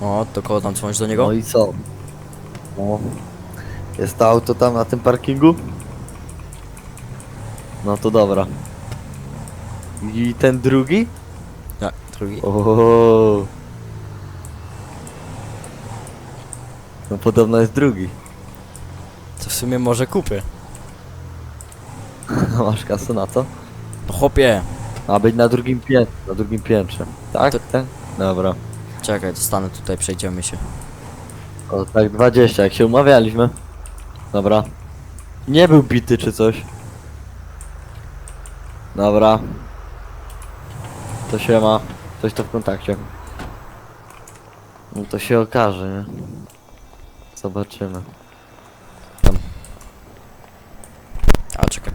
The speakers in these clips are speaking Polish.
O, to koło tam dzwonisz do niego? No i co? No. Jest to auto tam na tym parkingu? No to dobra. I ten drugi? Tak, drugi. O. No podobno jest drugi. To w sumie może kupię. Masz kasę na to? No chłopie, A być na drugim piętrze, na drugim piętrze. Tak? To- Tak? Dobra. Czekaj, dostanę tutaj, przejdziemy się. O, tak 20, jak się umawialiśmy. Dobra. Nie był bity czy coś. Dobra. To się ma. Coś to w kontakcie. No to się okaże, nie? Zobaczymy. A, czekaj.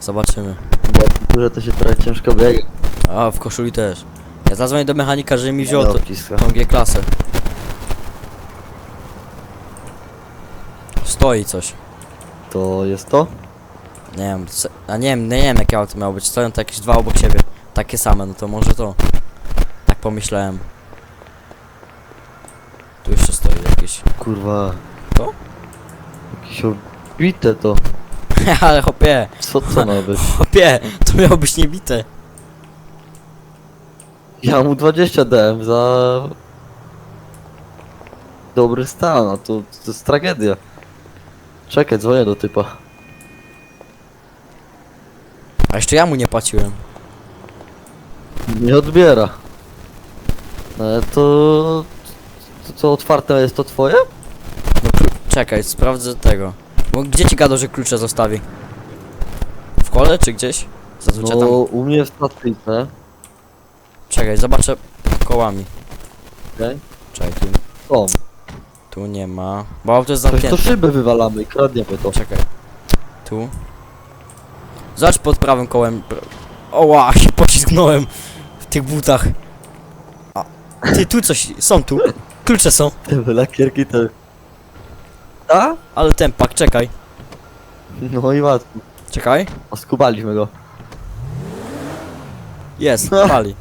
Zobaczymy. Bo w górze to się trochę ciężko biega. A, w koszuli też. Ja zadzwonię do mechanika, żeby mi wziął to, tą G-klasę. Stoi coś. To jest to? Nie wiem, se- a nie wiem, nie wiem jakie auto miało być. Stoją to jakieś dwa obok siebie. Takie same, no to może to. Tak pomyślałem. Tu jeszcze stoi jakieś. Kurwa. To? Jakieś obite to. Ale hopie, Co co ma być? hopie, to miało być niebite. Ja mu 20 dałem za... Dobry stan, a to, to jest tragedia. Czekaj, dzwonię do typa. A jeszcze ja mu nie płaciłem. Nie odbiera. Ale to... To co otwarte jest to twoje? No czekaj, sprawdzę tego. Bo gdzie ci gadał, że klucze zostawi? W kole czy gdzieś? Zazwyczaj No tam... u mnie jest stacyjne. Czekaj, zobaczę kołami. Okej. Czekaj, tu, Są. tu nie ma. Bo auto jest Przecież to zamknięte. szyby wywalamy i kradniemy to. Czekaj. Tu. Zobacz pod prawym kołem. Oła, się pocisnąłem w tych butach. A, ty, tu coś, są tu. Klucze są. Te lakierki to... A? Ale tempak, czekaj. No i łatwo. Czekaj. Oskubaliśmy go. Jest, pali.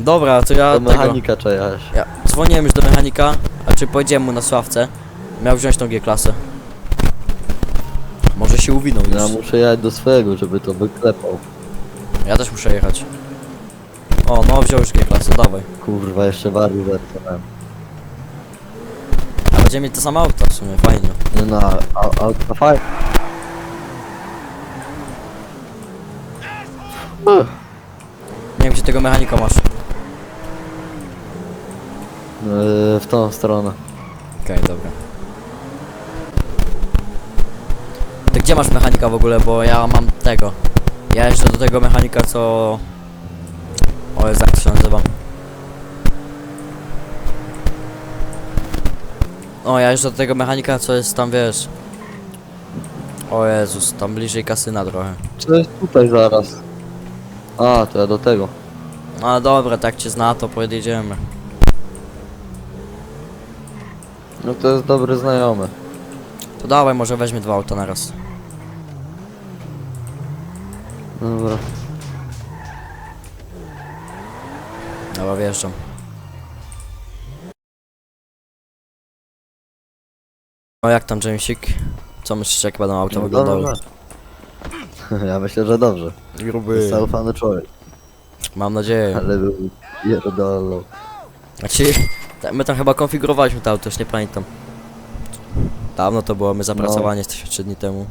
Dobra, to ja Do tego... mechanika jechać. Ja dzwoniłem już do mechanika, a czy powiedziałem mu na sławce. Miał wziąć tą G-klasę. Może się uwinął już. Ja muszę jechać do swojego, żeby to wyklepał. Ja też muszę jechać. O, no wziął już G-klasę, dawaj. Kurwa, jeszcze bardziej zatrzymałem. A będziemy mieć te same auta w sumie, fajnie. No, no, a, a, a fajnie. Nie wiem, gdzie tego mechanika masz. Yy, w tą stronę. Okej, dobra. To gdzie masz mechanika w ogóle, bo ja mam tego. Ja jeszcze do tego mechanika, co... O, jest jak to się nazywa. O, ja jeszcze do tego mechanika, co jest tam, wiesz... O Jezus, tam bliżej kasyna trochę. Co jest tutaj zaraz? A, to ja do tego. No dobra, tak cię zna, to pojedziemy. No to jest dobry znajomy. To dawaj, może weźmie dwa auta naraz. Dobra. Dobra, wjeżdżam. O, jak tam Jamesik? Co myślisz, jak będą auta No wyglądały? dobra. Ja myślę, że dobrze. Gruby. Zaufany człowiek. Mam nadzieję. Ale był pierdolą. Znaczy, my tam chyba konfigurowaliśmy to auto, już nie pamiętam. Dawno to było, my zapracowanie jesteśmy 3 dni temu.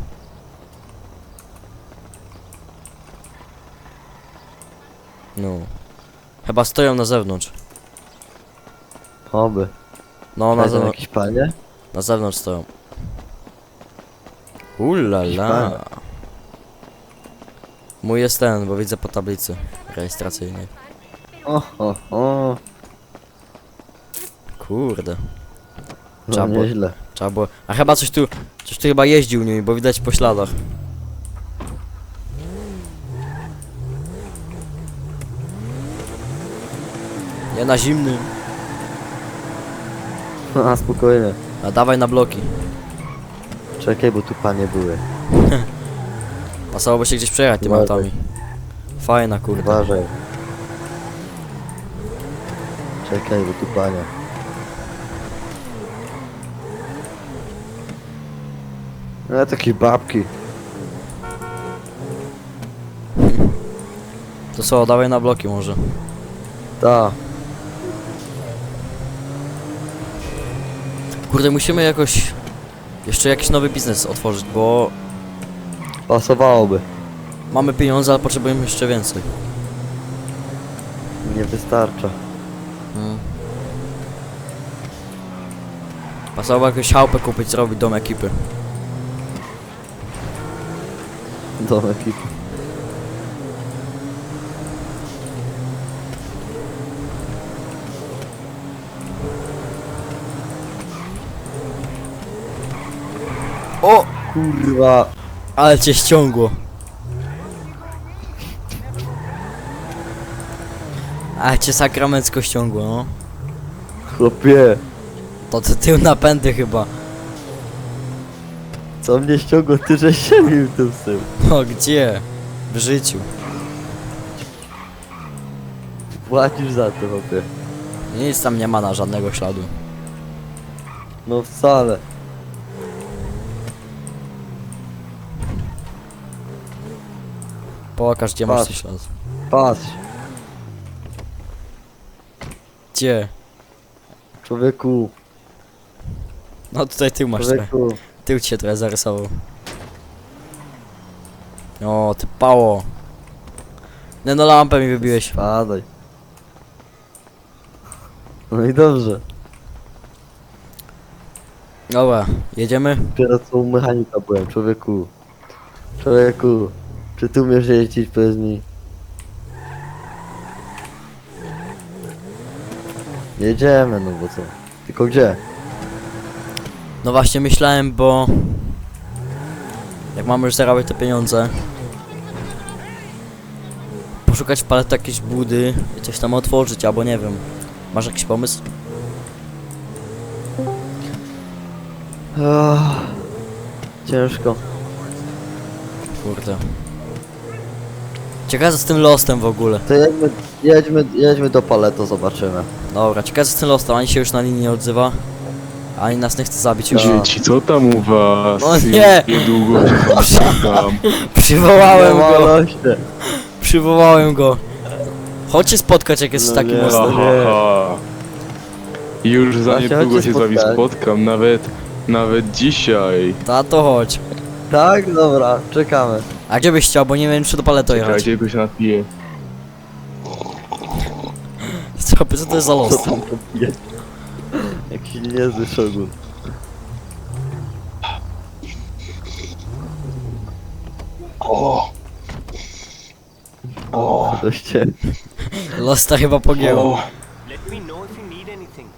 No. Chyba stoją na zewnątrz. Oby. No, na Na zewnątrz. jakieś panie? Na zewnątrz stoją. Ulala. Mój jest ten, bo widzę po tablicy rejestracyjnej. O, o, o. Kurde. No Trzeba było- nieźle. Trzeba było... A chyba coś tu... Coś tu chyba jeździł nimi, bo widać po śladach. Nie na zimnym. A spokojnie. A dawaj na bloki. Czekaj, bo tu panie były. Pasowałoby się gdzieś przejechać tymi Uważaj. autami. Fajna kurde. Uważaj. Czekaj, bo tu pania. No takie babki. To co, dawaj na bloki może. Ta. Kurde, musimy jakoś... Jeszcze jakiś nowy biznes otworzyć, bo Pasowałoby. mamy pieniądze, ale potrzebujemy jeszcze więcej. Nie wystarcza. Mm. Pasowało jakąś chałupę kupić, zrobić dom ekipy. Dom ekipy. O! Kurwa. Ale cię ściągło. Ale cię sakramencko ściągło, no. Chłopie. To ty tył napędy chyba. Co mnie ściągło? Ty żeś się mił tym tym. No gdzie? W życiu. Płacisz za to, chłopie. Nic tam nie ma na żadnego śladu. No wcale. Pokaż gdzie masz Patrz. ślad. Patrz. Gdzie? Człowieku. No tutaj tył masz trochę. Człowieku. Tył cię trochę zarysował. O, ty pało. Nie no lampę mi wybiłeś. Padaj. No i dobrze. Dobra, jedziemy? Dopiero co u mechanika byłem, człowieku. Człowieku. Czy ty umiesz jeździć, powiedz mi? Jedziemy, no bo co? Tylko gdzie? No właśnie myślałem, bo... Jak mamy już zarabiać te pieniądze... Poszukać w palety jakiejś budy i coś tam otworzyć, albo nie wiem. Masz jakiś pomysł? Ciężko. Kurde. Ciekawe co z tym lostem w ogóle. To jedźmy, jedźmy, jedźmy do paleto, zobaczymy. Dobra, ciekawe co z tym lostem, ani się już na linii nie odzywa. Ani nas nie chce zabić już. Dzieci, co tam u was? O nie! Niedługo się spotkam. Przywołałem No, go! Przywołałem go. Chodźcie spotkać jak jest No taki nie. most. Ha, ha, ha. Już za Właśnie, niedługo chodźcie się z wami spotkać. spotkam, nawet, nawet dzisiaj. Tato chodź. Tak? Dobra, czekamy. A gdzie byś chciał, bo nie wiem czy do paleto jechać. Czekajcie, tylko się napiję. Co, co to jest za los? tam to pije? Jakiś niezły szogun. O! O! Doście. Los to chyba pogięło. o. Let me know if you need anything.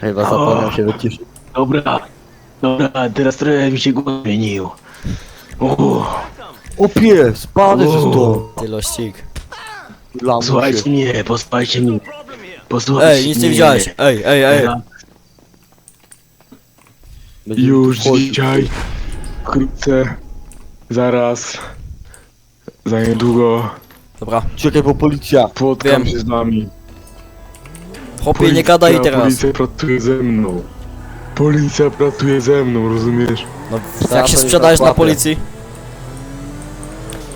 Chyba zapomniał się wyciszyć. Dobra, dobra, teraz trochę mi się głos zmienił. O, O pie, spadaj ze O. to. Ty lościk. Posłuchajcie mnie, posłuchajcie mnie. Posłuchajcie Ej, nic nie mnie. widziałeś. Ej, ej, ej. Już dzisiaj, wkrótce, zaraz, za niedługo Dobra. Czekaj, bo policja. spotkam Wiem. się z wami. Chłopie, nie gadaj teraz. Policja pracuje ze mną. Policja pracuje ze mną, rozumiesz? No, jak się sprzedajesz na zapłatę.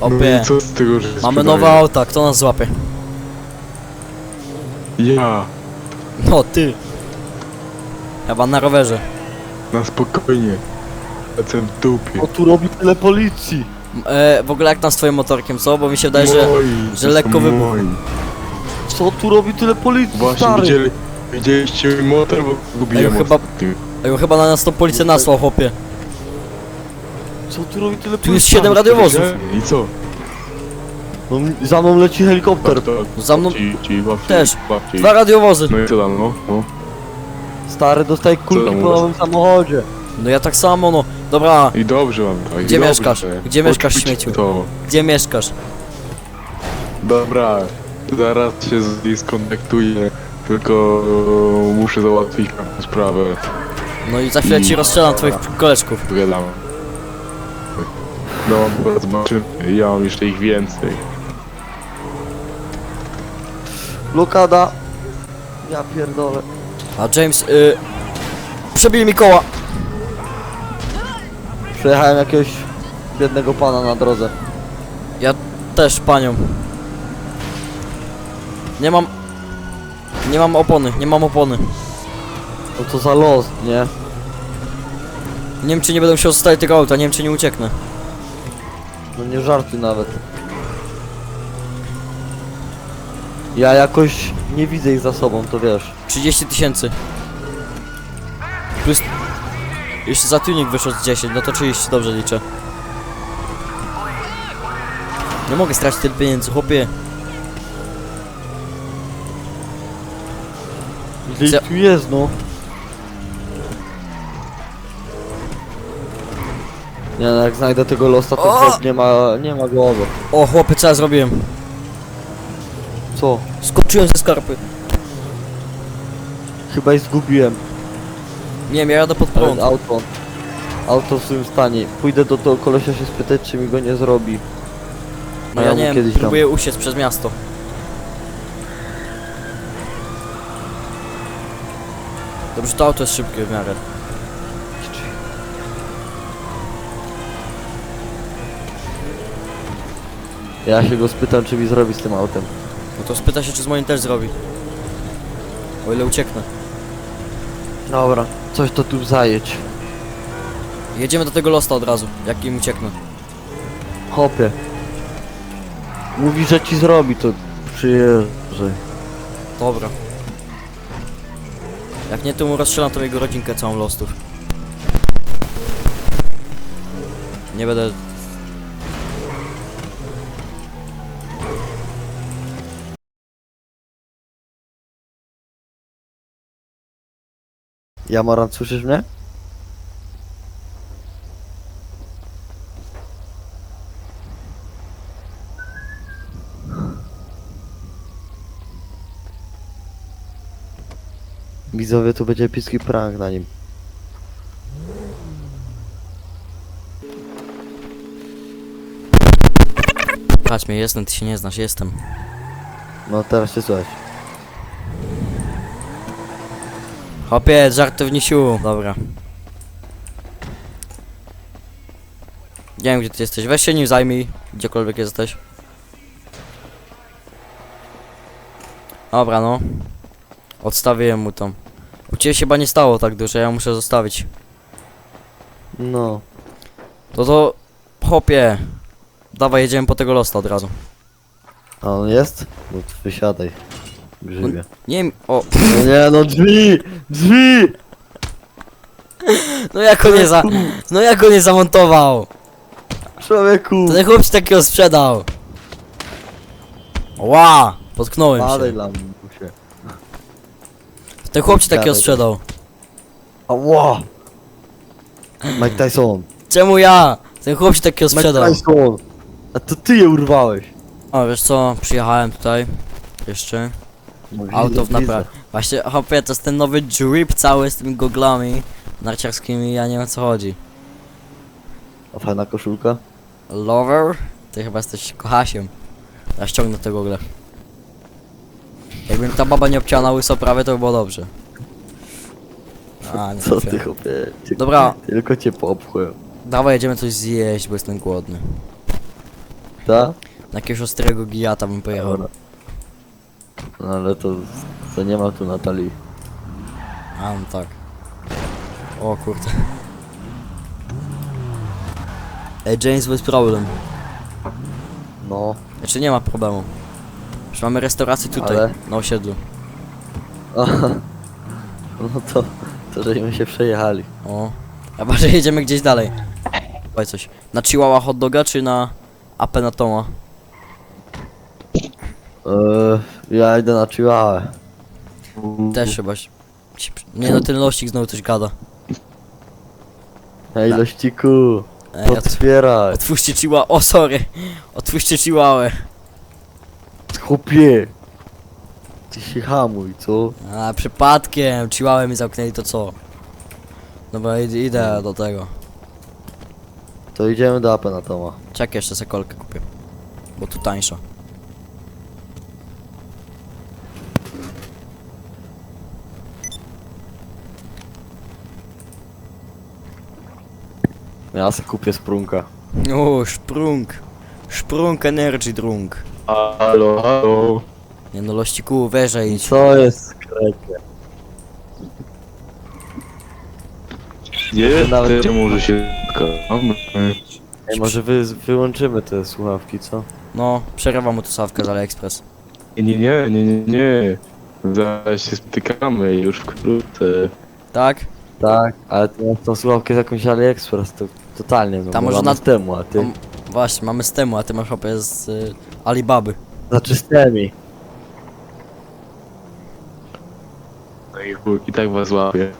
No Opie, i co z tego, że mamy sprzedaję? nowe auta, kto nas złapie? Ja, No, ty. Chyba na rowerze. na spokojnie. Lecę w dupie. O tu robi tyle policji. M- E, w ogóle jak tam z twoim motorkiem, co? Bo mi się wydaje, że... Moi, że to lekko są moi. Co tu robi tyle policji, Właśnie stary? widzieli, widzieliście mój motor, bo zgubiłem Ej, chyba- ostatnio. Ej, chyba na nas tą policję nasłał, chłopie. Co tu robi tyle? Tu jest 7 radiowozów. I co? No, m- za mną leci helikopter. To, Za mną ci, ci, łapcie, też. Łapcie. dwa radiowozy. No i co tam, no? no. Stary, dostaje kulki tam po nowym samochodzie. No ja tak samo, no. Dobra, I dobrze mam tak. i Gdzie dobrze. mieszkasz? Gdzie mieszkasz, śmieciu? To. gdzie mieszkasz? Dobra, zaraz się z niej skontaktuję, tylko e, muszę załatwić sprawę. No i za chwilę ci rozstrzelam twoich koleżków. Pogadamy. No, bo zobaczymy. Ja mam jeszcze ich więcej. Blokada. Ja pierdolę. A James, y... Przebili mi koła. Przejechałem jakiegoś biednego pana na drodze. Też panią. Nie mam... Nie mam opony, nie mam opony. No to za los, nie? Nie wiem czy nie będę musiał zostawić tego auta, nie wiem czy nie ucieknę. No nie żartuj nawet. Ja jakoś nie widzę ich za sobą, to wiesz. 30 tysięcy. Plus... Jeszcze za tuning wyszło z 10, no to 30, dobrze liczę. Nie mogę stracić tyle pieniędzy, chłopie. Co- tu jest, no? Nie no, jak znajdę tego losta, to O! chłop nie ma, nie ma głowy. O chłopie, co ja zrobiłem? Co? Skoczyłem ze skarpy. Chyba ich zgubiłem. Nie wiem, ja jadę pod prąd. auto. Auto w swoim stanie. Pójdę do tego kolesia się spytać, czy mi go nie zrobi. No ja mu nie wiem, kiedyś tam- próbuję uciec przez miasto. Dobrze, to auto jest szybkie w miarę. Ja się go spytam, czy mi zrobi z tym autem. No to spyta się, czy z moim też zrobi. O ile ucieknę. Dobra. Coś to tu zajedź. Jedziemy do tego losta od razu, jak im ucieknę. Hopie. Mówi, że ci zrobi, to przyjeżdżaj. Dobra. Jak nie, to mu rozstrzelam to jego rodzinkę całą lostów. Nie będę... Jamaran, słyszysz mnie? Widzowie, tu będzie epicki prank na nim. Patrz mnie, jestem, ty się nie znasz, jestem. No teraz się słychać. Hopie, żartownisiu. Dobra. Nie wiem, gdzie ty jesteś. Weź się nim zajmij, gdziekolwiek jesteś. Dobra, no. Odstawiłem mu tam. U ciebie się chyba nie stało tak dużo, ja muszę zostawić. No. To to... Hopie. Dawaj, jedziemy po tego losta od razu. A on jest? No to wysiadaj. Grzybie. Nie wiem, o... No nie, no drzwi! Drzwi! No jak on nie za... No jak on nie zamontował? Człowieku! Ten chłop ci takiego sprzedał. Ła! Potknąłem Padaj się. dla mnie. Ten chłop ci takiego sprzedał. Ała! Mike Tyson! Czemu ja? Ten chłop ci takiego Mike sprzedał. Tyson! A to ty je urwałeś! O, wiesz co? Przyjechałem tutaj. Jeszcze. Auto w widzę, naprawie. Właśnie, hopie, to jest ten nowy drip cały z tymi goglami narciarskimi, ja nie wiem o co chodzi. A fajna koszulka? Lover? Ty chyba jesteś kochasiem. Ja ściągnę te gogle. Jakbym ta baba nie obcięła na łyso prawie, to by było dobrze. A, nie Co trafiłem. ty chłopie? Cię- Dobra, Tylko cię popchłem. dawaj jedziemy coś zjeść, bo jestem głodny. Ta? Na jakiegoś ostrego gijata bym pojechał. Dobra. No ale to... To nie ma tu Natalii. A, no tak. O kurde. Ej, James, bez problem. No. Znaczy nie ma problemu. Już mamy restaurację tutaj, Ale- na osiedlu. No to... To żeśmy się przejechali. O. Chyba, że jedziemy gdzieś dalej. Dawaj coś. Na Chihuahua hot doga, czy na Apenatoma? Eee, ja idę na Chihuahua. Też chyba. się- Nie no, ten lościk znowu coś gada. Ej, lościku! Ej, ot Otwieraj! otwórzcie Chihuahua. O, sorry. Otwórzcie Chihuahua. Chłopie! Ty się hamuj, co? A, przypadkiem. Chihuahua mi zamknęli, to co? Dobra, id idę do tego. To idziemy do Apenatoma. Czekaj, jeszcze sobie kolkę kupię. Bo tu tańsza. Ja se kupię sprunka. O, szprung. Szprung energy drunk. Halo, halo. Nie no, lościku, wyżej idź. Co jest sklepie? Nie, Nawet- nawet może się spotkamy. Ej, może wy, wyłączymy te słuchawki, co? No, przerywam mu to sawkę z AliExpress. Nie, nie, nie, nie, nie, nie. Zaraz się spotykamy już wkrótce. Tak? Tak, ale ty masz tą słuchawkę z jakąś AliExpress, to totalnie, no Tam bo może mamy na- z temu, a ty... Tam- Właśnie, mamy z temu, a ty masz hopę z y, Alibaby. Znaczy z temi. No i chuj, i tak was łapię.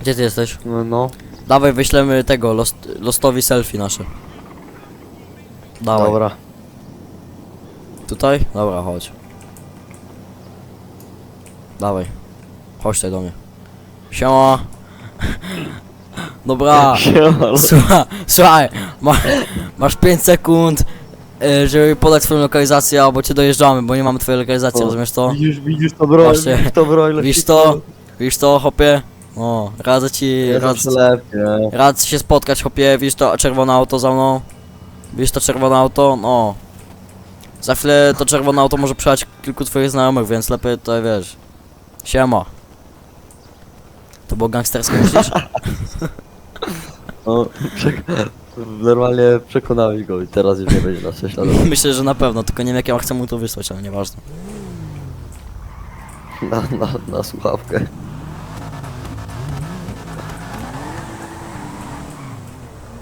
Gdzie ty jesteś? No, no. Dawaj, wyślemy tego, lost, Lostowi selfie nasze. Dawaj. Dobra. Tutaj? Dobra, chodź. Dawaj. Chodź tutaj do mnie. Siema. Dobra. Słuchaj, słuchaj ma, masz 5 sekund, y, żeby podać swoją lokalizację, albo cię dojeżdżamy, bo nie mamy twojej lokalizacji, O, rozumiesz to? Widzisz, widzisz to broń, Właśnie. widzisz to broń. Widzisz to? Widzisz to, hopie? O, radzę ci, Ja radzę, zawsze lepiej. radzę się spotkać, hopie, widzisz to czerwone auto za mną? Widzisz to czerwone auto? No. Za chwilę to czerwone auto może przejechać kilku twoich znajomych, więc lepiej tutaj wiesz. Siema. To było gangsterskie, myślisz? No, przek- normalnie przekonałeś go i teraz już nie będzie nas prześladował. Myślę, że na pewno, tylko nie wiem jak ja chcę mu to wysłać, ale nieważne. Na, na, na słuchawkę.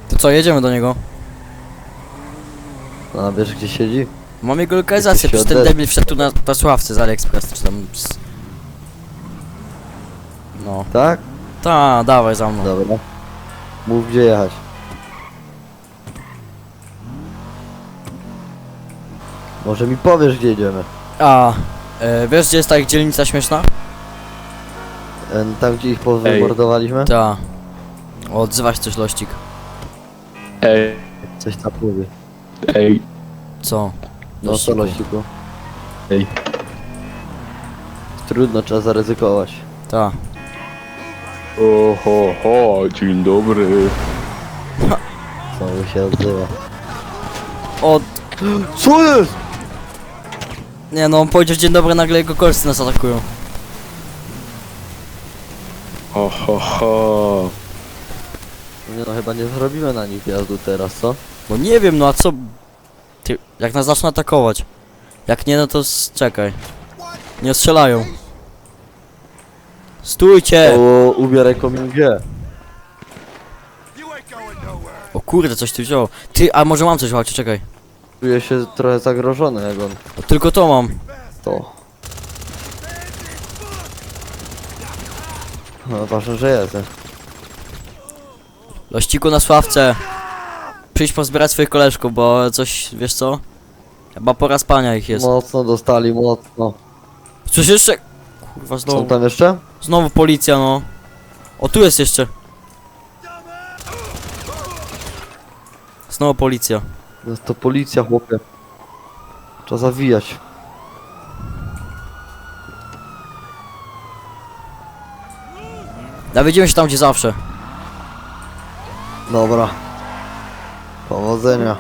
To co, jedziemy do niego? A wiesz gdzie siedzi? Mam jego lokalizację, się przecież ten debil wszedł tu na, na słuchawce z AliExpress, czy tam... Z... No. Tak? Ta, dawaj za mną. Dobra. Mów gdzie jechać. Może mi powiesz gdzie jedziemy? A, e, wiesz gdzie jest ta ich dzielnica śmieszna? E, Tam gdzie ich powymordowaliśmy? Ta. Odzywa się coś lościk. Ej, Coś tam mówi. ej, Co? No co Lościku. lościku? ej. Trudno, trzeba zaryzykować. Ta. O, ho, dzień dobry. Znowu się odzywa. O, Co jest? nie no, on powiedział dzień dobry, nagle jego kolscy nas atakują. Ho, ho, ho. No nie no, chyba nie zrobimy na nich wjazdu teraz, co? Bo nie wiem, no a co... Ty, jak nas zaczną atakować? Jak nie, no to s- czekaj. Nie strzelają. Stójcie! O, ubieraj komingę. O kurde, coś tu wziął. Ty, a może mam coś, chodź, czekaj. Czuję się trochę zagrożony, jak on tylko to mam. to. No ważne, że jest. nie? Lościku na sławce. Przyjdź pozbierać swoich koleżków, bo coś, wiesz co? Chyba pora spania ich jest. Mocno dostali, mocno. Coś jeszcze? Kurwa, Są znowu, tam jeszcze? Znowu policja, no. O, tu jest jeszcze. Znowu policja. No to policja, chłopie. Trzeba zawijać. Dowiedziemy się tam, gdzie zawsze. Dobra. Powodzenia.